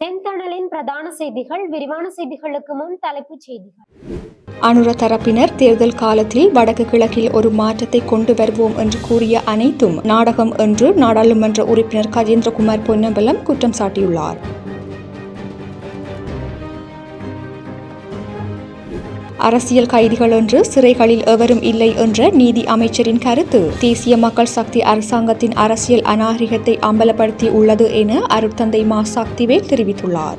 செந்தணலின் பிரதான செய்திகள் விரிவான செய்திகளுக்கு முன் தலைப்புச் செய்திகள். அனுர தரப்பினர் தேர்தல் காலத்தில் வடக்கு கிழக்கில் ஒரு மாற்றத்தை கொண்டு வருவோம் என்று கூறிய அனைத்தும் நாடகம் என்று நாடாளுமன்ற உறுப்பினர் கஜேந்திரகுமார் பொன்னம்பலம் குற்றம் சாட்டியுள்ளார். அரசியல் கைதிகள் என்று சிறைகளில் எவரும் இல்லை என்ற நீதி அமைச்சரின் கருத்து. தேசிய மக்கள் சக்தி அரசாங்கத்தின் அரசியல் அநாகரிகத்தை அம்பலப்படுத்தி உள்ளது என அருட்தந்தை மா சக்திவேல் தெரிவித்துள்ளார்.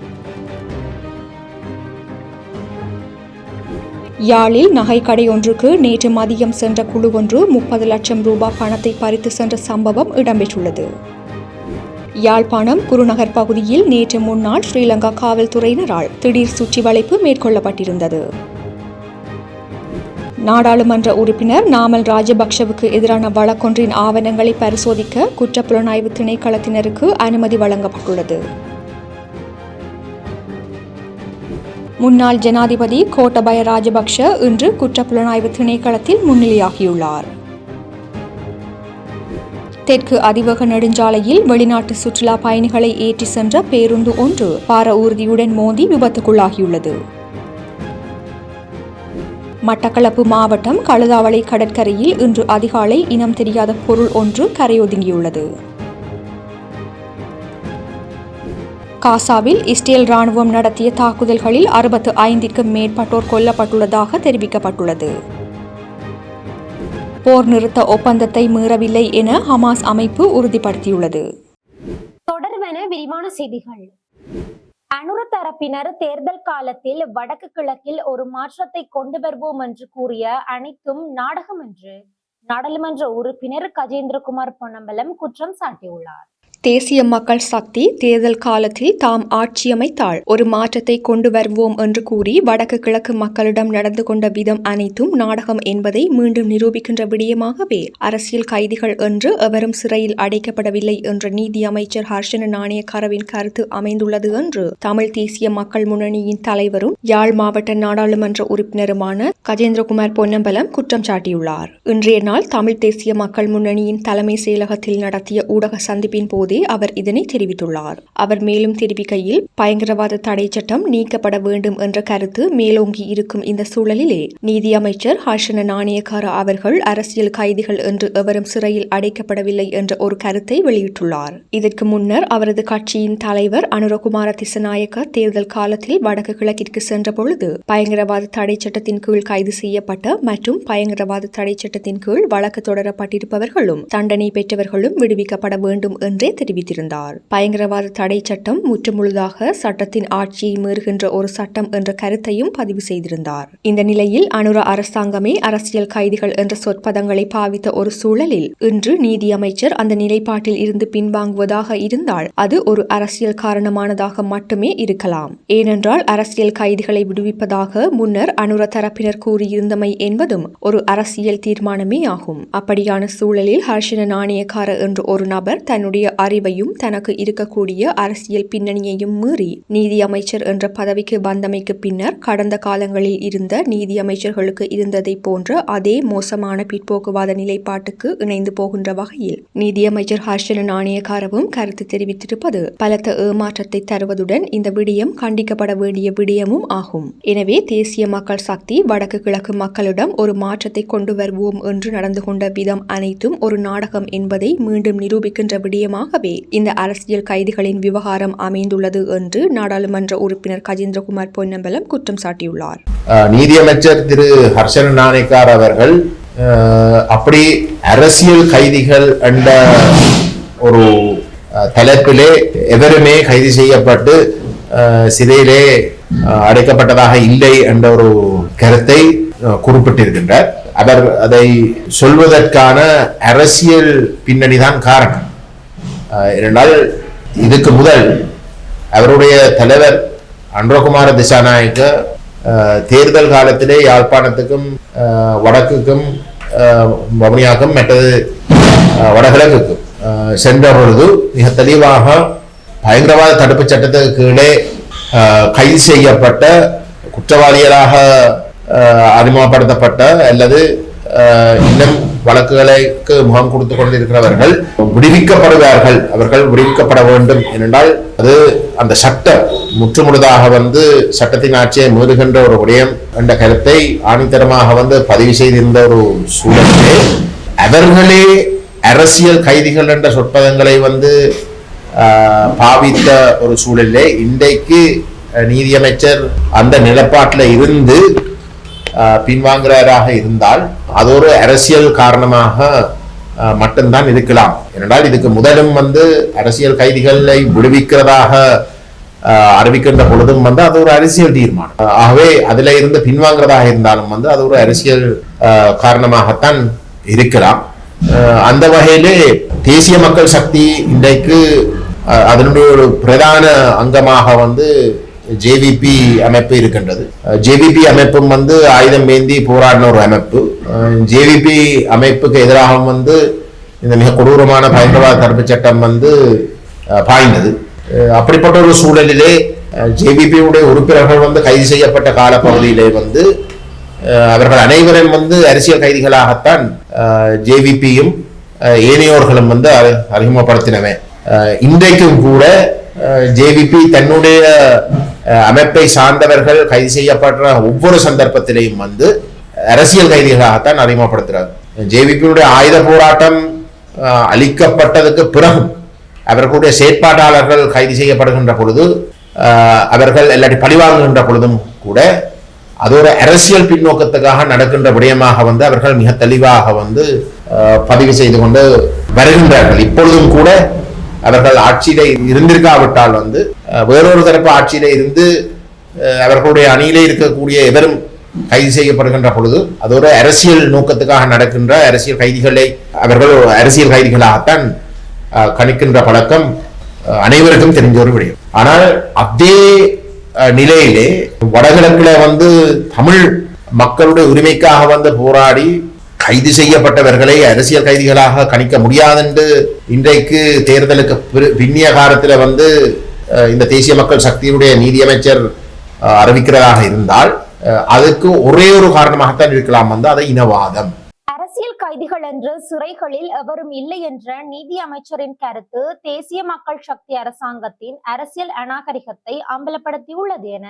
யாழில் நகைக்கடை ஒன்றுக்கு நேற்று மதியம் சென்ற குழு ஒன்று முப்பது லட்சம் ரூபாய் பணத்தை பறித்து சென்ற சம்பவம் இடம்பெற்றுள்ளது. யாழ்ப்பாணம் குருநகர் பகுதியில் நேற்று முன்னாள் ஸ்ரீலங்கா காவல்துறையினரால் திடீர் சுற்றி வளைப்பு மேற்கொள்ளப்பட்டிருந்தது. நாடாளுமன்ற உறுப்பினர் நாமல் ராஜபக்ஷவுக்கு எதிரான வழக்கொன்றின் ஆவணங்களை பரிசோதிக்க குற்றப்புலனாய்வு திணைக்களத்தினருக்கு அனுமதி வழங்கப்பட்டுள்ளது. முன்னாள் ஜனாதிபதி கோட்டபய ராஜபக்ஷ இன்று குற்றப்புலனாய்வு திணைக்களத்தில் முன்னிலையாகியுள்ளார். தெற்கு அதிவேக நெடுஞ்சாலையில் வெளிநாட்டு சுற்றுலா பயணிகளை ஏற்றி சென்ற பேருந்து ஒன்று பார ஊர்தியுடன் மோதி விபத்துக்குள்ளாகியுள்ளது. மட்டக்களப்பு மாவட்டம் கழுதாவளை கடற்கரையில் இன்று அதிகாலை இனம் தெரியாத பொருள் ஒன்று கரையொதுங்கியுள்ளது. காசாவில் இஸ்ரேல் ராணுவம் நடத்திய தாக்குதல்களில் அறுபத்து ஐந்திற்கும் மேற்பட்டோர் கொல்லப்பட்டுள்ளதாக தெரிவிக்கப்பட்டுள்ளது. போர் நிறுத்த ஒப்பந்தத்தை மீறவில்லை என ஹமாஸ் அமைப்பு உறுதிப்படுத்தியுள்ளது. தொடர்வென விரிவான செய்திகள். அனுர தரப்பினர் தேர்தல் காலத்தில் வடக்கு கிழக்கில் ஒரு மாற்றத்தை கொண்டு வருவோம் என்று கூறிய அனைத்தும் நாடகம் என்று நாடாளுமன்ற உறுப்பினர் கஜேந்திரகுமார் பொன்னம்பலம் குற்றம் சாட்டியுள்ளார். தேசிய மக்கள் சக்தி தேர்தல் காலத்தில் தாம் ஆட்சியமைத்தால் ஒரு மாற்றத்தை கொண்டு வருவோம் என்று கூறி வடக்கு கிழக்கு மக்களிடம் நடந்து கொண்ட விதம் அனைத்தும் நாடகம் என்பதை மீண்டும் நிரூபிக்கின்ற விடயமாகவே. அரசியல் கைதிகள் என்று எவரும் சிறையில் அடைக்கப்படவில்லை என்ற நீதி அமைச்சர் ஹர்ஷன நாணயக்காரவின் கருத்து அமைந்துள்ளது என்று தமிழ் தேசிய மக்கள் முன்னணியின் தலைவரும் யாழ் மாவட்ட நாடாளுமன்ற உறுப்பினருமான கஜேந்திரகுமார் பொன்னம்பலம் குற்றம் சாட்டியுள்ளார். இன்றைய நாள் தமிழ் தேசிய மக்கள் முன்னணியின் தலைமை செயலகத்தில் நடத்திய ஊடக சந்திப்பின் போது அவர் இதனை தெரிவித்துள்ளார். அவர் மேலும் தெரிவிக்கையில் பயங்கரவாத தடை சட்டம் நீக்கப்பட வேண்டும் என்ற கருத்து மேலோங்கி இருக்கும் இந்த சூழலிலே நீதி அமைச்சர் ஹர்ஷன நாணயக்கார அவர்கள் அரசியல் கைதிகள் என்று எவரும் சிறையில் அடைக்கப்படவில்லை என்ற ஒரு கருத்தை வெளியிட்டுள்ளார். இதற்கு முன்னர் அவரது கட்சியின் தலைவர் அனுரகுமார திசநாயக்க தேர்தல் காலத்தில் வடக்கு கிழக்கிற்கு சென்ற பொழுது பயங்கரவாத தடை சட்டத்தின் கீழ் கைது செய்யப்பட்ட மற்றும் பயங்கரவாத தடை சட்டத்தின் கீழ் வழக்கு தொடரப்பட்டிருப்பவர்களும் தண்டனை பெற்றவர்களும் விடுவிக்கப்பட வேண்டும் என்றே தெரிவித்திருந்தார். பயங்கரவாத தடை சட்டம் முற்றுமுழுதாக சட்டத்தின் ஆட்சியை மீறுகின்ற ஒரு சட்டம் என்ற கருத்தையும் பதிவு செய்திருந்தார். இந்த நிலையில் அனுர அரசாங்கமே அரசியல் கைதிகள் என்ற சொற்பதங்களை பாவித்த ஒரு சூழலில் இன்று நீதியமைச்சர் அந்த நிலைப்பாட்டில் இருந்து பின்வாங்குவதாக இருந்தால் அது ஒரு அரசியல் காரணமானதாக மட்டுமே இருக்கலாம். ஏனென்றால் அரசியல் கைதிகளை விடுவிப்பதாக முன்னர் அனுர தரப்பினர் கூறியிருந்தமை என்பதும் ஒரு அரசியல் தீர்மானமே ஆகும். அப்படியான சூழலில் ஹர்ஷன நாணயக்கார என்ற ஒரு நபர் தன்னுடைய அறிவையும் தனக்கு இருக்கக்கூடிய அரசியல் பின்னணியையும் மீறி நீதி அமைச்சர் என்ற பதவிக்கு வந்தமைக்கு பின்னர் கடந்த காலங்களில் இருந்த நீதி அமைச்சர்களுக்கு இருந்ததை போன்ற அதே மோசமான பிற்போக்குவாத நிலைப்பாட்டுக்கு இணைந்து போகின்ற வகையில் நீதியமைச்சர் ஹர்ஷன நாணயக்காரவும் கருத்து தெரிவித்திருப்பது பலத்த ஏமாற்றத்தை தருவதுடன் இந்த விடயம் கண்டிக்கப்பட வேண்டிய விடயமும் ஆகும். எனவே தேசிய மக்கள் சக்தி வடக்கு கிழக்கு மக்களிடம் ஒரு மாற்றத்தை கொண்டு வருவோம் என்று நடந்து கொண்ட விதம் அனைத்தும் ஒரு நாடகம் என்பதை மீண்டும் நிரூபிக்கின்ற விடயமாக ஆகவே இந்த அரசியல் கைதிகளின் விவகாரம் அமைந்துள்ளது என்று நாடாளுமன்ற உறுப்பினர் கஜேந்திரகுமார் பொன்னம்பலம் குற்றம் சாட்டியுள்ளார். நீதியமைச்சர் திரு ஹர்ஷன் நாணேக்கார் அவர்கள் அப்படி அரசியல் கைதிகள் என்ற ஒரு தலைப்பிலே எவருமே கைது செய்யப்பட்டு சிறையிலே அடைக்கப்பட்டதாக இல்லை என்ற ஒரு கருத்தை குறிப்பிட்டிருக்கின்றார். அவர் அதை சொல்வதற்கான அரசியல் பின்னணிதான் காரணம். இரண்டு நாள் இதுக்கு முதல் அவருடைய தலைவர் அன்றகுமார திசாநாயக்க தேர்தல் காலத்திலே யாழ்ப்பாணத்துக்கும் வடக்குக்கும் வவுனியாக்கும் மற்றது வடகிழக்குக்கும் சென்ற பொழுது மிக தெளிவாக பயங்கரவாத தடுப்புச் சட்டத்துக்கு கீழே கைது செய்யப்பட்ட குற்றவாளிகளாக அறிமுகப்படுத்தப்பட்ட அல்லது இன்னும் வழக்குகளுக்கு முகம் கொடுத்து கொண்டிருக்கிறவர்கள் விடுவிக்கப்படுவார்கள். அவர்கள் விடுவிக்கப்பட வேண்டும். ஏனென்றால் அது அந்த சட்டம் முற்றுமுழுதாக வந்து சட்டத்தின் ஆட்சியை மீறுகின்ற ஒரு விடயம் என்ற கருத்தை ஆணித்தரமாக வந்து பதிவு செய்திருந்த ஒரு சூழலிலே அவர்களே அரசியல் கைதிகள் என்ற சொற்பதங்களை வந்து ஆஹ், பாவித்த ஒரு சூழலிலே இன்றைக்கு நீதியமைச்சர் அந்த நிலப்பாட்டில் இருந்து பின்வாங்குறாராக இருந்தால் அது ஒரு அரசியல் காரணமாக மட்டும்தான் இருக்கலாம். ஏனென்றால் இதுக்கு முதலும் வந்து அரசியல் கைதிகளை விடுவிக்கிறதாக அறிவிக்கின்ற பொழுதும் வந்து அது ஒரு அரசியல் தீர்மானம். ஆகவே அதுல இருந்து பின்வாங்குறதாக இருந்தாலும் வந்து அது ஒரு அரசியல் காரணமாகத்தான் இருக்கலாம். அந்த வகையிலே தேசிய மக்கள் சக்தி இன்றைக்கு அதனுடைய ஒரு பிரதான அங்கமாக வந்து ஜேவிபி அமைப்பு இருக்கின்றது. ஜேவிபி அமைப்பும் வந்து ஆயுதம் ஏந்தி போராடின ஒரு அமைப்பு. ஜேவிபி அமைப்புக்கு எதிராக வந்து இந்த மிக கொடூரமான பயங்கரவாத தடுப்பு சட்டம் வந்து பாய்ந்தது. அப்படிப்பட்ட ஒரு சூழலிலே ஜேவிபியுடைய உறுப்பினர்கள் வந்து கைது செய்யப்பட்ட காலப்பகுதியிலே வந்து அவர்கள் அனைவரும் வந்து அரசியல் கைதிகளாகத்தான் ஜேவிபியும் ஏனையோர்களும் வந்து அறிமுகப்படுத்தினவன் இன்றைக்கும் கூட ஜேவிபி தன்னுடைய அமைப்பை சார்ந்தவர்கள் கைது செய்யப்படுற ஒவ்வொரு சந்தர்ப்பத்திலையும் வந்து அரசியல் கைதிகளாகத்தான் அறிமுகப்படுத்துறாங்க. ஜேவிபியுடைய ஆயுத போராட்டம் அளிக்கப்பட்டதுக்கு பிறகும் அவர்களுடைய செயற்பாட்டாளர்கள் கைது செய்யப்படுகின்ற பொழுது அவர்கள் இல்லாட்டி பழிவாங்குகின்ற பொழுதும் கூட அது ஒரு அரசியல் பின்னோக்கத்துக்காக நடக்கின்ற விடயமாக வந்து அவர்கள் மிக தெளிவாக வந்து பதிவு செய்து கொண்டு வருகின்றார்கள். இப்பொழுதும் கூட அவர்கள் ஆட்சியில இருந்திருக்காவிட்டால் வந்து வேறொரு தரப்பு ஆட்சியில இருந்து அவர்களுடைய அணியிலே இருக்கக்கூடிய எவரும் கைது செய்யப்படுகின்ற பொழுது அது ஒரு அரசியல் நோக்கத்துக்காக நடக்கின்ற அரசியல் கைதிகளை அவர்கள் அரசியல் கைதிகளாகத்தான் கணிக்கின்ற பழக்கம் அனைவருக்கும் தெரிஞ்ச ஒரு விடயம். ஆனால் அதே நிலையிலே வடகிழக்குல வந்து தமிழ் மக்களுடைய உரிமைக்காக வந்து போராடி கைது செய்யப்பட்டவர்களை அரசியல் கைதிகளாக கணிக்க முடியாதென்று இன்றைக்கு தேர்தலுக்கு பின்னிய காலத்தில் வந்து இந்த தேசிய மக்கள் சக்தியுடைய நீதியமைச்சர் அறிவிக்கிறதாக இருந்தால் அதுக்கு ஒரே ஒரு காரணமாகத்தான் இருக்கலாம் வந்து அது இனவாதம். அரசியல் கைதிகள் என்று சிறைகளில் எவரும் இல்லை என்ற நீதி அமைச்சரின் கருத்து தேசிய மக்கள் சக்தி அரசாங்கத்தின் அரசியல் அநாகரிகத்தை அம்பலப்படுத்தியுள்ளது என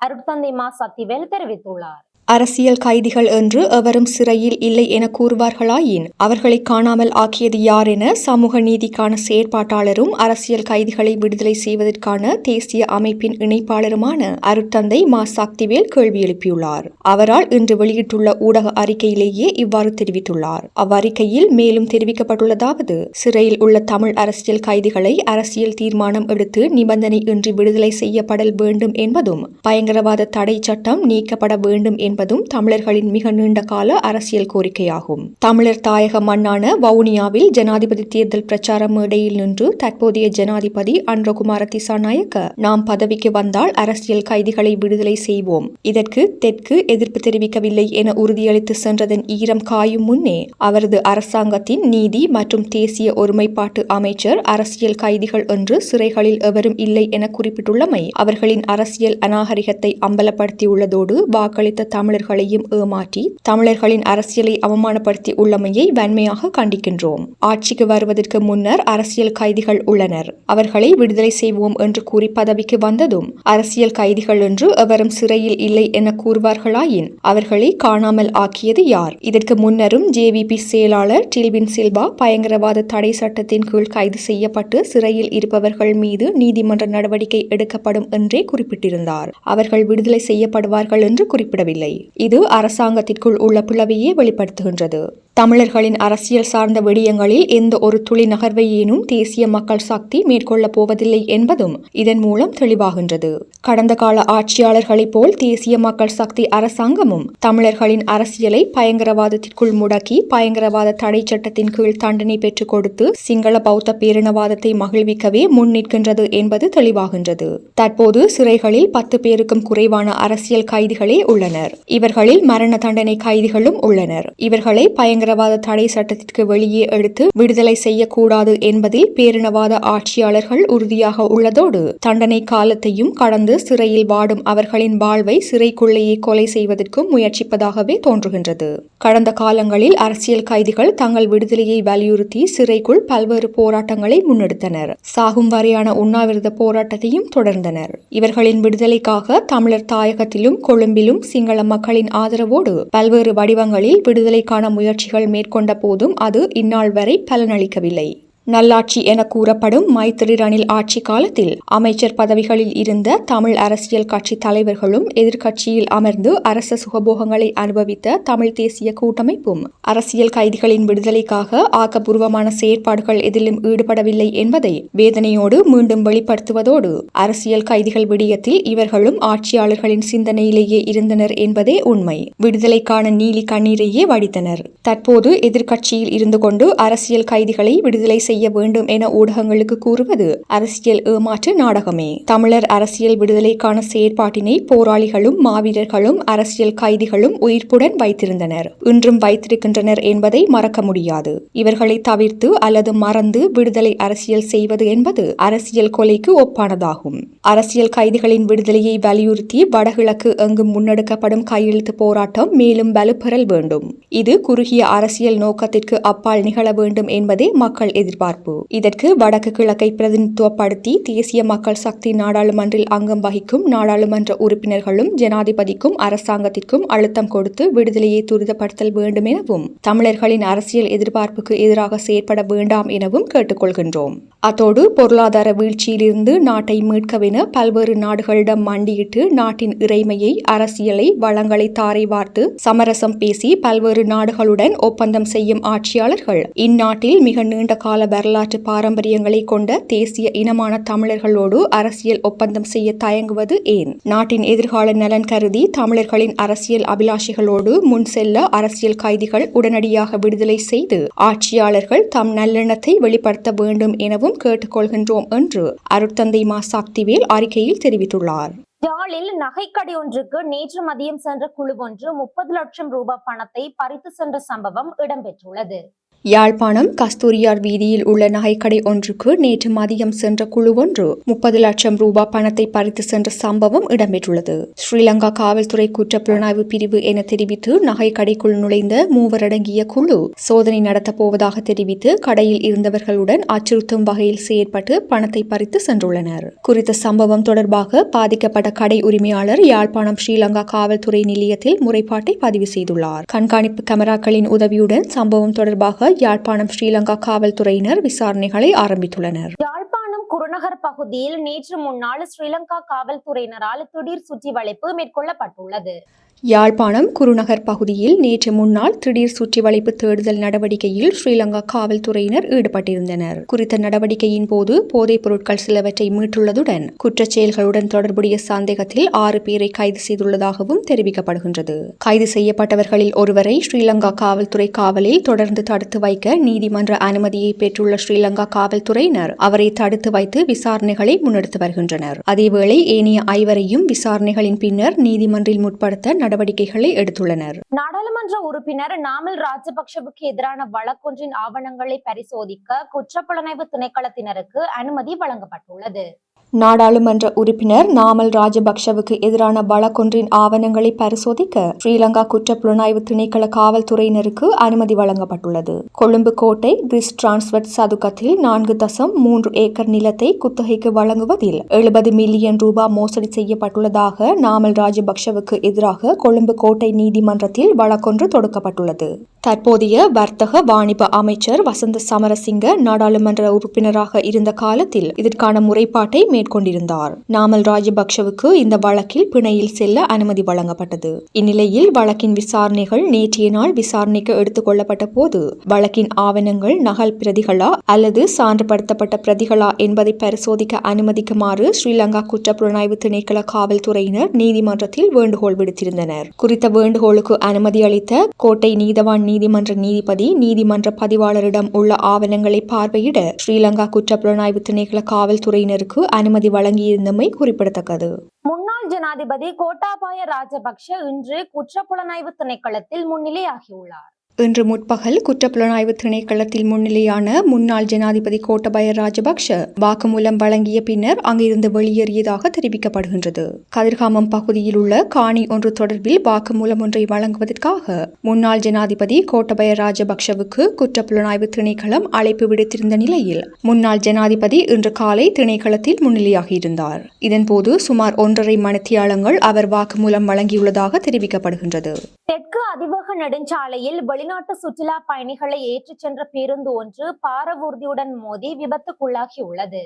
அருட்தந்தை மா சத்திவேல் தெரிவித்துள்ளார். அரசியல் கைதிகள் என்று எவரும் சிறையில் இல்லை என கூறுவார்களாயின் அவர்களை காணாமல் ஆக்கியது யார் என சமூக நீதிக்கான செயற்பாட்டாளரும் அரசியல் கைதிகளை விடுதலை செய்வதற்கான தேசிய அமைப்பின் இணைப்பாளருமான அருட்தந்தை மா சக்திவேல் கேள்வி எழுப்பியுள்ளார். அவரால் இன்று வெளியிட்டுள்ள ஊடக அறிக்கையிலேயே இவ்வாறு தெரிவித்துள்ளார். அவ்வறிக்கையில் மேலும் தெரிவிக்கப்பட்டுள்ளதாவது சிறையில் உள்ள தமிழ் அரசியல் கைதிகளை அரசியல் தீர்மானம் எடுத்து நிபந்தனை இன்றி விடுதலை செய்யப்படல் வேண்டும் என்பதும் பயங்கரவாத தடை சட்டம் நீக்கப்பட வேண்டும் என்பதும் தமிழர்களின் மிக நீண்ட கால அரசியல் கோரிக்கையாகும். தமிழர் தாயக மண்ணான வவுனியாவில் ஜனாதிபதி தேர்தல் பிரச்சார மேடையில் நின்று தற்போதைய ஜனாதிபதி அன்றகுமார திசாநாயக்க நாம் பதவிக்கு வந்தால் அரசியல் கைதிகளை விடுதலை செய்வோம். இதற்கு தெற்கு எதிர்ப்பு தெரிவிக்கவில்லை என உறுதியளித்து சென்றதன் ஈரம் காயும் முன்னே அவரது அரசாங்கத்தின் நீதி மற்றும் தேசிய ஒருமைப்பாட்டு அமைச்சர் அரசியல் கைதிகள் என்று சிறைகளில் எவரும் இல்லை என குறிப்பிட்டுள்ளமை அவர்களின் அரசியல் அநாகரிகத்தை அம்பலப்படுத்தியுள்ளதோடு வாக்களித்த தமிழர்களையும் ஏமாற்றி தமிழர்களின் அரசியலை அவமானப்படுத்தி உள்ளமையை வன்மையாக கண்டிக்கின்றோம். ஆட்சிக்கு வருவதற்கு முன்னர் அரசியல் கைதிகள் உள்ளனர். அவர்களை விடுதலை செய்வோம் என்று கூறி பதவிக்கு வந்ததும் அரசியல் கைதிகள் என்று எவரும் சிறையில் இல்லை என கூறுவார்களாயின் அவர்களை காணாமல் ஆக்கியது யார்? இதற்கு முன்னரும் ஜேவிபி செயலாளர் டில்வின் சில்வா பயங்கரவாத தடை சட்டத்தின் கீழ் கைது செய்யப்பட்டு சிறையில் இருப்பவர்கள் மீது நீதிமன்ற நடவடிக்கை எடுக்கப்படும் என்றே குறிப்பிட்டிருந்தார். அவர்கள் விடுதலை செய்யப்படுவார்கள் என்று குறிப்பிடவில்லை. இது அரசாங்கத்திற்குள் உள்ள பிளவையே வெளிப்படுத்துகின்றது. தமிழர்களின் அரசியல் சார்ந்த விடயங்களில் எந்த ஒரு துளி நகர்வையேனும் தேசிய மக்கள் சக்தி மேற்கொள்ளப் போவதில்லை என்பதும் இதன் மூலம் தெளிவாகின்றது. கடந்த கால ஆட்சியாளர்களைப் போல் தேசிய மக்கள் சக்தி அரசாங்கமும் தமிழர்களின் அரசியலை பயங்கரவாதத்திற்குள் முடக்கி பயங்கரவாத தடை சட்டத்தின் கீழ் தண்டனை பெற்றுக் கொடுத்து சிங்கள பௌத்த பேரினவாதத்தை மகிழ்விக்கவே முன் நிற்கின்றது என்பது தெளிவாகின்றது. தற்போது சிறைகளில் பத்து பேருக்கும் குறைவான அரசியல் கைதிகளே உள்ளனர். இவர்களில் மரண தண்டனை கைதிகளும் உள்ளனர். இவர்களை பயங்கர பயங்கரவாத தடை சட்டத்திற்கு வெளியே எடுத்து விடுதலை செய்யக்கூடாது என்பதில் பேரினவாத ஆட்சியாளர்கள் உறுதியாக உள்ளதோடு தண்டனை காலத்தையும் கடந்து சிறையில் வாடும் அவர்களின் வாழ்வை சிறைக்குள்ளேயே கொலை செய்வதற்கும் முயற்சிப்பதாகவே தோன்றுகின்றது. கடந்த காலங்களில் அரசியல் கைதிகள் தங்கள் விடுதலையை வலியுறுத்தி சிறைக்குள் பல்வேறு போராட்டங்களை முன்னெடுத்தனர். சாகும் வரையான உண்ணாவிரத போராட்டத்தையும் தொடர்ந்தனர். இவர்களின் விடுதலைக்காக தமிழர் தாயகத்திலும் கொழும்பிலும் சிங்கள மக்களின் ஆதரவோடு பல்வேறு வடிவங்களில் விடுதலைக்கான முயற்சி முயற்சிகள் மேற்கொண்ட போதும் அது இந்நாள் வரை பலனளிக்கவில்லை. நல்லாட்சி என கூறப்படும் மைத்திரி ரணில் ஆட்சி காலத்தில் அமைச்சர் பதவிகளில் இருந்த தமிழ் அரசியல் கட்சி தலைவர்களும் எதிர்க்கட்சியில் அமர்ந்து அரச சுகபோகங்களை அனுபவித்த தமிழ் தேசிய கூட்டமைப்பும் அரசியல் கைதிகளின் விடுதலைக்காக ஆக்கப்பூர்வமான செயற்பாடுகள் எதிலும் ஈடுபடவில்லை என்பதை வேதனையோடு மீண்டும் வெளிப்படுத்துவதோடு அரசியல் கைதிகள் விடயத்தில் இவர்களும் ஆட்சியாளர்களின் சிந்தனையிலேயே இருந்தனர் என்பதே உண்மை. விடுதலைக்கான நீலி கண்ணீரையே வடித்தனர். தற்போது எதிர்க்கட்சியில் இருந்து கொண்டு அரசியல் கைதிகளை விடுதலை செய்ய வேண்டும் என ஊடகங்களுக்கு கூறுவது அரசியல் ஏமாற்று நாடகமே. தமிழர் அரசியல் விடுதலைக்கான செயற்பாட்டினை போராளிகளும் மாவீரர்களும் அரசியல் கைதிகளும் உயிர்ப்புடன் வைத்திருந்தனர். இன்றும் வைத்திருக்கின்றனர் என்பதை மறக்க முடியாது. இவர்களை தவிர்த்து அல்லது மறந்து விடுதலை அரசியல் செய்வது என்பது அரசியல் கொலைக்கு ஒப்பானதாகும். அரசியல் கைதிகளின் விடுதலையை வலியுறுத்தி வடகிழக்கு எங்கும் முன்னெடுக்கப்படும் கையெழுத்து போராட்டம் மேலும் வலுப்பெறல் வேண்டும். இது குறுகிய அரசியல் நோக்கத்திற்கு அப்பால் நிகழ வேண்டும் என்பதே மக்கள் எதிர்ப்பு எதிர்பார்ப்பு. இதற்கு வடக்கு கிழக்கை பிரதிநிதித்துவப்படுத்தி தேசிய மக்கள் சக்தி நாடாளுமன்றில் அங்கம் வகிக்கும் நாடாளுமன்ற உறுப்பினர்களும் ஜனாதிபதிக்கும் அரசாங்கத்திற்கும் அழுத்தம் கொடுத்து விடுதலையை துரிதப்படுத்தல் வேண்டும் எனவும் தமிழர்களின் அரசியல் எதிர்பார்ப்புக்கு எதிராக செயற்பட வேண்டாம் எனவும் கேட்டுக்கொள்கின்றோம். அத்தோடு பொருளாதார வீழ்ச்சியிலிருந்து நாட்டை மீட்கவென பல்வேறு நாடுகளிடம் மண்டியிட்டு நாட்டின் இறைமையை அரசியலை வளங்களை தாரை வார்த்து சமரசம் பேசி பல்வேறு நாடுகளுடன் ஒப்பந்தம் செய்யும் ஆட்சியாளர்கள் இந்நாட்டில் மிக நீண்ட கால வரலாற்று பாரம்பரியங்களை கொண்ட தேசிய இனமான தமிழர்களோடு அரசியல் ஒப்பந்தம் செய்ய தயங்குவது ஏன்? நாட்டின் எதிர்கால நலன் கருதி தமிழர்களின் அரசியல் அபிலாஷைகளோடு முன் செல்ல அரசியல் கைதிகள் உடனடியாக விடுதலை செய்து ஆட்சியாளர்கள் தம் நல்லெண்ணத்தை வெளிப்படுத்த வேண்டும் எனவும் கேட்டுக்கொள்கின்றோம் என்று அருட்தந்தை மா. சக்திவேல் அறிக்கையில் தெரிவித்துள்ளார். யாழில் நகைக்கடை ஒன்றுக்கு நேற்று மதியம் சென்ற குழு ஒன்று முப்பது லட்சம் ரூபாய் பணத்தை பறித்து சென்ற சம்பவம் இடம்பெற்றுள்ளது. யாழ்ப்பாணம் கஸ்தூரியார் வீதியில் உள்ள நகைக்கடை ஒன்றுக்கு நேற்று மதியம் சென்ற குழு ஒன்று முப்பது லட்சம் ரூபாய் பணத்தை பறித்து சென்ற சம்பவம் இடம்பெற்றுள்ளது. ஸ்ரீலங்கா காவல்துறை குற்ற புலனாய்வு பிரிவு என தெரிவித்து நகைக்கடைக்குள் நுழைந்த மூவரடங்கிய குழு சோதனை நடத்தப் போவதாக தெரிவித்து கடையில் இருந்தவர்களுடன் அச்சுறுத்தும் வகையில் செயற்பட்டு பணத்தை பறித்து சென்றுள்ளனர். குறித்த சம்பவம் தொடர்பாக பாதிக்கப்பட்ட கடை உரிமையாளர் யாழ்ப்பாணம் ஸ்ரீலங்கா காவல்துறை நிலையத்தில் முறைப்பாட்டை பதிவு செய்துள்ளார். கண்காணிப்பு கேமராக்களின் உதவியுடன் சம்பவம் தொடர்பாக யாழ்ப்பாணம் ஸ்ரீலங்கா காவல்துறையினர் விசாரணைகளை ஆரம்பித்துள்ளனர். யாழ்ப்பாணம் குருநகர் பகுதியில் நேற்று முன்னாள் ஸ்ரீலங்கா காவல்துறையினரால் திடீர் சுற்றி வளைப்பு மேற்கொள்ளப்பட்டுள்ளது. யாழ்ப்பாணம் குருநகர் பகுதியில் நேற்று முன்னாள் திடீர் சுற்றி வளைப்பு தேடுதல் நடவடிக்கையில் ஸ்ரீலங்கா காவல்துறையினர் ஈடுபட்டிருந்தனர். குறித்த நடவடிக்கையின் போது போதைப் பொருட்கள் சிலவற்றை மீட்டுள்ளதுடன் குற்றச்செயல்களுடன் தொடர்புடைய சந்தேகத்தில் ஆறு பேரை கைது செய்துள்ளதாகவும் தெரிவிக்கப்படுகின்றது. கைது செய்யப்பட்டவர்களில் ஒருவரை ஸ்ரீலங்கா காவல்துறை காவலில் தொடர்ந்து தடுத்து வைக்க நீதிமன்ற அனுமதியை பெற்றுள்ள ஸ்ரீலங்கா காவல்துறையினர் அவரை தடுத்து வைத்து விசாரணைகளை முன்னெடுத்து வருகின்றனர். அதேவேளை ஏனைய ஐவரையும் விசாரணைகளின் பின்னர் நீதிமன்றில் முற்படுத்த நடவடிக்கைகளை எடுத்துள்ளனர். நாடாளுமன்ற உறுப்பினர் நாமல் ராஜபக்சவுக்கு எதிரான வழக்கொன்றின் ஆவணங்களை பரிசோதிக்க குற்றப்புலனாய்வு திணைக்களத்தினருக்கு அனுமதி வழங்கப்பட்டுள்ளது. நாடாளுமன்ற உறுப்பினர் நாமல் ராஜபக்ஷவுக்கு எதிரான வழக்கொன்றின் ஆவணங்களை பரிசோதிக்க ஸ்ரீலங்கா குற்றப்புலனாய்வு திணைக்கள காவல்துறையினருக்கு அனுமதி வழங்கப்பட்டுள்ளது. கொழும்பு கோட்டை பிரிஸ் டிரான்ஸ்வர்ட் சதுக்கத்தில் நான்கு தசம் மூன்று ஏக்கர் நிலத்தை குத்தகைக்கு வழங்குவதில் எழுபது மில்லியன் ரூபாய் மோசடி செய்யப்பட்டுள்ளதாக நாமல் ராஜபக்ஷவுக்கு எதிராக கொழும்பு கோட்டை நீதிமன்றத்தில் வழக்கொன்று தொடுக்கப்பட்டுள்ளது. தற்போதைய வர்த்தக வாணிப அமைச்சர் வசந்த சமரசிங்க நாடாளுமன்ற உறுப்பினராக இருந்த காலத்தில் இதற்கான முறைப்பாட்டை மேற்கொண்டிருந்தார். நாமல் ராஜபக்ஷவுக்கு இந்த வழக்கில் பிணையில் செல்ல அனுமதி வழங்கப்பட்டது. இந்நிலையில் வழக்கின் விசாரணைகள் நேற்றைய நாள் விசாரணைக்கு எடுத்துக் கொள்ளப்பட்ட போது வழக்கின் ஆவணங்கள் நகல் பிரதிகளா அல்லது சான்றுபடுத்தப்பட்ட பிரதிகளா என்பதை பரிசோதிக்க அனுமதிக்குமாறு ஸ்ரீலங்கா குற்றப்புலனாய்வு திணைக்கள காவல்துறையினர் நீதிமன்றத்தில் வேண்டுகோள் விடுத்திருந்தனர். குறித்த வேண்டுகோளுக்கு அனுமதி அளித்த கோட்டை நீதவான் நீதிமன்ற நீதிபதி நீதிமன்ற பதிவாளரிடம் உள்ள ஆவணங்களை பார்வையிட ஸ்ரீலங்கா குற்றப்புலனாய்வு திணைக்கள காவல்துறையினருக்கு அனுமதி வழங்கியிருந்தமை குறிப்பிடத்தக்கது. முன்னாள் ஜனாதிபதி கோட்டாபாய ராஜபக்ஷ இன்று குற்றப்புலனாய்வு திணைக்களத்தில் முன்னிலையாகியுள்ளார். இன்று முற்பகல் குற்றப்புலனாய்வு திணைக்களத்தில் முன்னிலையான முன்னாள் ஜனாதிபதி கோட்டபய ராஜபக்ஷ வாக்குமூலம் வழங்கிய பின்னர் அங்கிருந்து வெளியேறியதாக தெரிவிக்கப்படுகின்றது. கதிர்காமம் பகுதியில் உள்ள காணி ஒன்று தொடர்பில் வாக்குமூலம் ஒன்றை வழங்குவதற்காக முன்னாள் ஜனாதிபதி கோட்டபய ராஜபக்ஷவுக்கு குற்றப்புலனாய்வு திணைக்களம் அழைப்பு விடுத்திருந்த நிலையில் முன்னாள் ஜனாதிபதி இன்று காலை திணைக்களத்தில் முன்னிலையாகியிருந்தார். இதன்போது சுமார் ஒன்றரை மணித்தியாலங்கள் அவர் வாக்குமூலம் வழங்கியுள்ளதாக தெரிவிக்கப்படுகின்றது. தெற்கு அதிவேக நெடுஞ்சாலையில் வெளிநாட்டு சுற்றுலா பயணிகளை ஏற்றிச் சென்ற பேருந்து ஒன்று பாரவூர்தியுடன் மோதி விபத்துக்குள்ளாகியுள்ளது.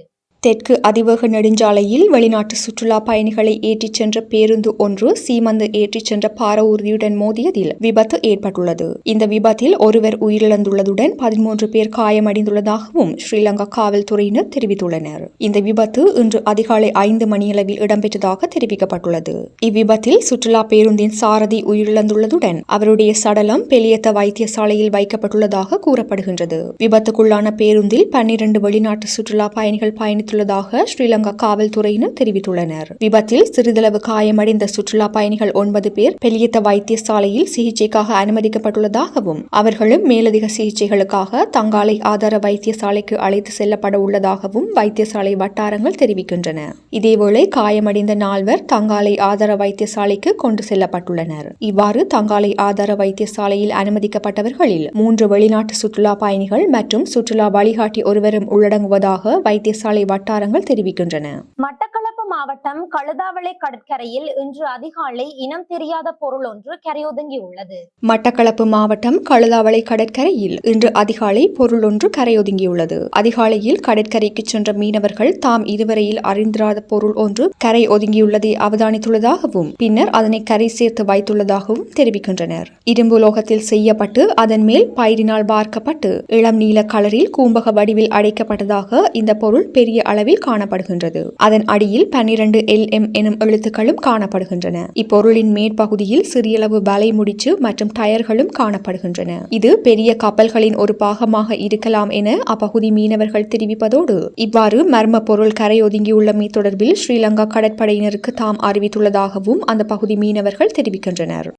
தெற்கு அதிவேக நெடுஞ்சாலையில் வெளிநாட்டு சுற்றுலா பயணிகளை ஏற்றிச் சென்ற பேருந்து ஒன்று சீமந்து ஏற்றிச் சென்ற பார ஊர்தியுடன் மோதியதில் விபத்து ஏற்பட்டுள்ளது. இந்த விபத்தில் ஒருவர் உயிரிழந்துள்ளதுடன் பதிமூன்று பேர் காயமடைந்துள்ளதாகவும் ஸ்ரீலங்கா காவல்துறையினர் தெரிவித்துள்ளனர். இந்த விபத்து இன்று அதிகாலை ஐந்து மணியளவில் இடம்பெற்றதாக தெரிவிக்கப்பட்டுள்ளது. இவ்விபத்தில் சுற்றுலா பேருந்தின் சாரதி உயிரிழந்துள்ளதுடன் அவருடைய சடலம் பெலியத்த வைத்தியசாலையில் வைக்கப்பட்டுள்ளதாக கூறப்படுகின்றது. விபத்துக்குள்ளான பேருந்தில் பன்னிரண்டு வெளிநாட்டு சுற்றுலா பயணிகள் பயணித்து பயணித்துள்ளதாக ஸ்ரீலங்கா காவல்துறையினர் தெரிவித்துள்ளனர். விபத்தில் சிறிதளவு காயமடைந்த சுற்றுலா பயணிகள் ஒன்பது பேர் பெலியத்த வைத்தியசாலையில் சிகிச்சைக்காக அனுமதிக்கப்பட்டுள்ளதாகவும் அவர்களும் மேலதிக சிகிச்சைகளுக்காக தங்காலை ஆதார வைத்தியசாலைக்கு அழைத்து செல்லப்பட உள்ளதாகவும் வைத்தியசாலை வட்டாரங்கள் தெரிவிக்கின்றன. இதேவேளை காயமடைந்த நால்வர் தங்காலை ஆதார வைத்தியசாலைக்கு கொண்டு செல்லப்பட்டுள்ளனர். இவ்வாறு தங்காலை ஆதார வைத்தியசாலையில் அனுமதிக்கப்பட்டவர்களில் மூன்று வெளிநாட்டு சுற்றுலா பயணிகள் மற்றும் சுற்றுலா வழிகாட்டி ஒருவரும் உள்ளடங்குவதாக வைத்தியசாலை வட்டாரங்கள் தெரிவிக்கின்றன. மட்டக்களப்பு மாவட்டம் கழுதாவளை கடற்கரையில் இன்று அதிகாலை இனம் தெரியாத பொருள் ஒன்று கரையொதுங்கியுள்ளது. மட்டக்களப்பு மாவட்டம் கழுதாவளை கடற்கரையில் இன்று அதிகாலை பொருள் ஒன்று கரையொதுங்கியுள்ளது. அதிகாலையில் கடற்கரைக்கு சென்ற மீனவர்கள் தாம் இதுவரையில் அறிந்திராத பொருள் ஒன்று கரை ஒதுங்கியுள்ளதை அவதானித்துள்ளதாகவும் பின்னர் அதனை கரை சேர்த்து வைத்துள்ளதாகவும் தெரிவிக்கின்றனர். இரும்பு லோகத்தில் செய்யப்பட்டு அதன் மேல் பயிரினால் பார்க்கப்பட்டு இளம் நீல கலரில் கூம்பக வடிவில் அடைக்கப்பட்டதாக இந்த பொருள் பெரிய அளவில் காணப்படுகின்றது. அதன் அடியில் பன்னிரண்டு எல் எம் எனும் எழுத்துக்களும் காணப்படுகின்றன. இப்பொருளின் மேற்பகுதியில் சிறியளவு வலை முடிச்சு மற்றும் டயர்களும் காணப்படுகின்றன. இது பெரிய கப்பல்களின் ஒரு பாகமாக இருக்கலாம் என அப்பகுதி மீனவர்கள் தெரிவிப்பதோடு இவ்வாறு மர்ம பொருள் கரையொதுங்கியுள்ளமை தொடர்பில் ஸ்ரீலங்கா கடற்படையினருக்கு தாம் அறிவித்துள்ளதாகவும் அந்த பகுதி மீனவர்கள் தெரிவிக்கின்றனர்.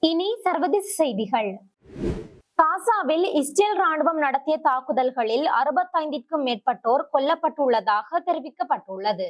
இனி சர்வதேச செய்திகள். காசாவில் இஸ்ரேல் ராணுவம் நடத்திய தாக்குதல்களில் அறுபத்தைந்திற்கும் மேற்பட்டோர் கொல்லப்பட்டுள்ளதாக தெரிவிக்கப்பட்டுள்ளது.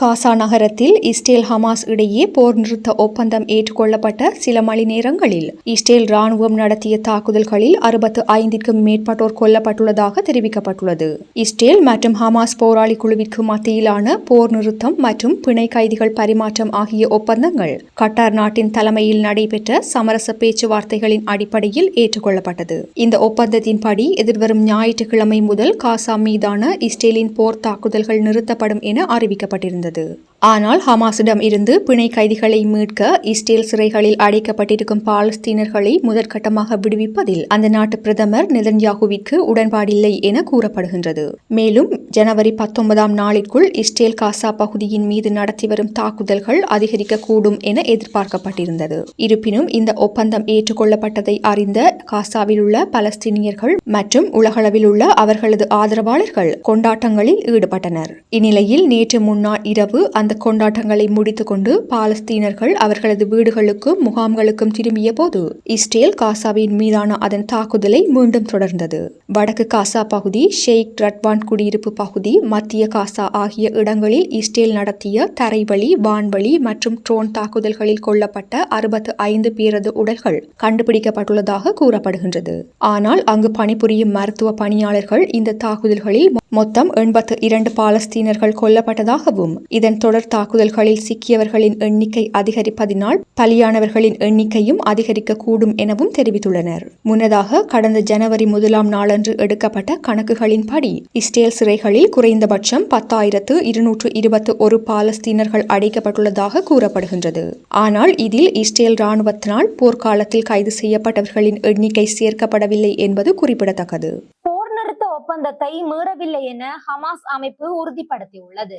காசா நகரத்தில் இஸ்ரேல் ஹமாஸ் இடையே போர் நிறுத்த ஒப்பந்தம் ஏற்றுக்கொள்ளப்பட்ட சில மணி நேரங்களில் இஸ்ரேல் ராணுவம் நடத்திய தாக்குதல்களில் அறுபத்து ஐந்திற்கும் மேற்பட்டோர் கொல்லப்பட்டுள்ளதாக தெரிவிக்கப்பட்டுள்ளது. இஸ்ரேல் மற்றும் ஹமாஸ் போராளி குழுவிற்கு மத்தியிலான போர் நிறுத்தம் மற்றும் பிணை கைதிகள் பரிமாற்றம் ஆகிய ஒப்பந்தங்கள் கட்டார் நாட்டின் தலைமையில் நடைபெற்ற சமரச பேச்சுவார்த்தைகளின் அடிப்படையில் ஏற்றுக்கொள்ளப்பட்டது. இந்த ஒப்பந்தத்தின்படி எதிர்வரும் ஞாயிற்றுக்கிழமை முதல் காசா மீதான இஸ்ரேலின் போர் தாக்குதல்கள் நிறுத்தப்படும் என அறிவிக்கப்பட்டிருந்தது. இருந்தது ஆனால் ஹமாஸிடம் இருந்து பிணை கைதிகளை மீட்க இஸ்ரேல் சிறைகளில் அடைக்கப்பட்டிருக்கும் பாலஸ்தீனர்களை முதற்கட்டமாக விடுவிப்பதில் அந்த நாட்டு பிரதமர் நெதன்யாகுவிற்கு உடன்பாடில்லை என கூறப்படுகின்றது. மேலும் ஜனவரி பத்தொன்பதாம் நாளிற்குள் இஸ்ரேல் காசா பகுதியின் மீது நடத்தி வரும் தாக்குதல்கள் அதிகரிக்கக்கூடும் என எதிர்பார்க்கப்பட்டிருந்தது. இருப்பினும் இந்த ஒப்பந்தம் ஏற்றுக்கொள்ளப்பட்டதை அறிந்த காசாவில் உள்ள பலஸ்தீனியர்கள் மற்றும் உலகளவில் உள்ள அவர்களது ஆதரவாளர்கள் கொண்டாட்டங்களில் ஈடுபட்டனர். இந்நிலையில் நேற்று முன்னாள் இரவு அந்த கொண்டாட்டங்களை முடித்துக்கொண்டு பாலஸ்தீனர்கள் அவர்களது வீடுகளுக்கும் முகாம்களுக்கும் திரும்பிய போது இஸ்ரேல் காசாவின் மீதான அதன் தாக்குதலை மீண்டும் தொடர்ந்தது. வடக்கு காசா பகுதி ஷெய்க் ரட்வான் குடியிருப்பு பகுதி மத்திய காசா ஆகிய இடங்களில் இஸ்ரேல் நடத்திய தரைவழி வான்வழி மற்றும் ட்ரோன் தாக்குதல்களில் கொல்லப்பட்ட அறுபத்து ஐந்து பேரது உடல்கள் கண்டுபிடிக்கப்பட்டுள்ளதாக கூறப்படுகின்றது. ஆனால் அங்கு பணிபுரியும் மருத்துவ பணியாளர்கள் இந்த தாக்குதல்களில் மொத்தம் எண்பத்து இரண்டு பாலஸ்தீனர்கள் கொல்லப்பட்டதாகவும் இதன் தொடர் தாக்குதல்களில் சிக்கியவர்களின் எண்ணிக்கை அதிகரிப்பதினால் பலியானவர்களின் எண்ணிக்கையும் அதிகரிக்கக்கூடும் எனவும் தெரிவித்துள்ளனர். முன்னதாக கடந்த ஜனவரி முதலாம் நாளன்று எடுக்கப்பட்ட கணக்குகளின்படி இஸ்ரேல் சிறைகளில் குறைந்தபட்சம் பத்தாயிரத்து இருநூற்று இருபத்து ஒரு பாலஸ்தீனர்கள் அடைக்கப்பட்டுள்ளதாக கூறப்படுகின்றது. ஆனால் இதில் இஸ்ரேல் ராணுவத்தினால் போர்க்காலத்தில் கைது செய்யப்பட்டவர்களின் எண்ணிக்கை சேர்க்கப்படவில்லை என்பது குறிப்பிடத்தக்கது. போர் நிறுத்த ஒப்பந்தத்தை மீறவில்லை என ஹமாஸ் அமைப்பு உறுதிப்படுத்தியுள்ளது.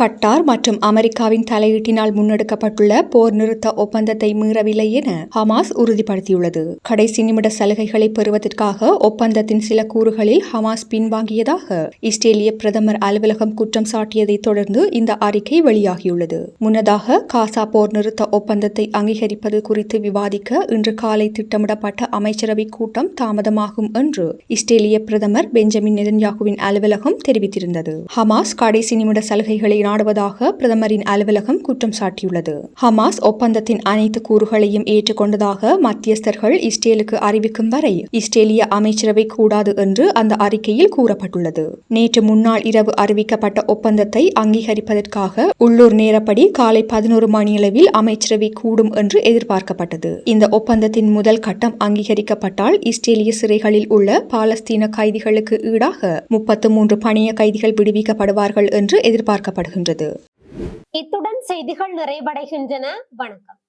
கட்டார் மற்றும் அமெரிக்காவின் தலையீட்டினால் முன்னெடுக்கப்பட்டுள்ள போர் நிறுத்த ஒப்பந்தத்தை மீறவில்லை என ஹமாஸ் உறுதிப்படுத்தியுள்ளது. கடைசி நிமிட சலுகைகளை பெறுவதற்காக ஒப்பந்தத்தின் சில கூறுகளில் ஹமாஸ் பின்வாங்கியதாக இஸ்ரேலிய பிரதமர் அலுவலகம் குற்றம் சாட்டியதை தொடர்ந்து இந்த அறிக்கை வெளியாகியுள்ளது. முன்னதாக காசா போர் நிறுத்த ஒப்பந்தத்தை அங்கீகரிப்பது குறித்து விவாதிக்க இன்று காலை திட்டமிடப்பட்ட அமைச்சரவை கூட்டம் தாமதமாகும் என்று இஸ்ரேலிய பிரதமர் பெஞ்சமின் நெதன்யாகுவின் அலுவலகம் தெரிவித்திருந்தது. ஹமாஸ் கடைசி நிமிட சலுகைகளை நாடுவதாக பிரதமரின் அலுவலகம் குற்றம் சாட்டியுள்ளது. ஹமாஸ் ஒப்பந்தத்தின் அனைத்து கூறுகளையும் ஏற்றுக்கொண்டதாக மத்தியஸ்தர்கள் இஸ்ரேலுக்கு அறிவிக்கும் வரை இஸ்ரேலிய அமைச்சரவை கூடாது என்று அந்த அறிக்கையில் கூறப்பட்டுள்ளது. நேற்று முன்னாள் இரவு அறிவிக்கப்பட்ட ஒப்பந்தத்தை அங்கீகரிப்பதற்காக உள்ளூர் நேரப்படி காலை பதினோரு மணியளவில் அமைச்சரவை கூடும் என்று எதிர்பார்க்கப்பட்டது. இந்த ஒப்பந்தத்தின் முதல் கட்டம் அங்கீகரிக்கப்பட்டால் இஸ்ரேலிய சிறைகளில் உள்ள பாலஸ்தீன கைதிகளுக்கு ஈடாக முப்பத்து மூன்று பணிய கைதிகள் விடுவிக்கப்படுவார்கள் என்று வருகின்றது இத்துடன் செய்திகள் நிறைவடைகின்றன. வணக்கம்.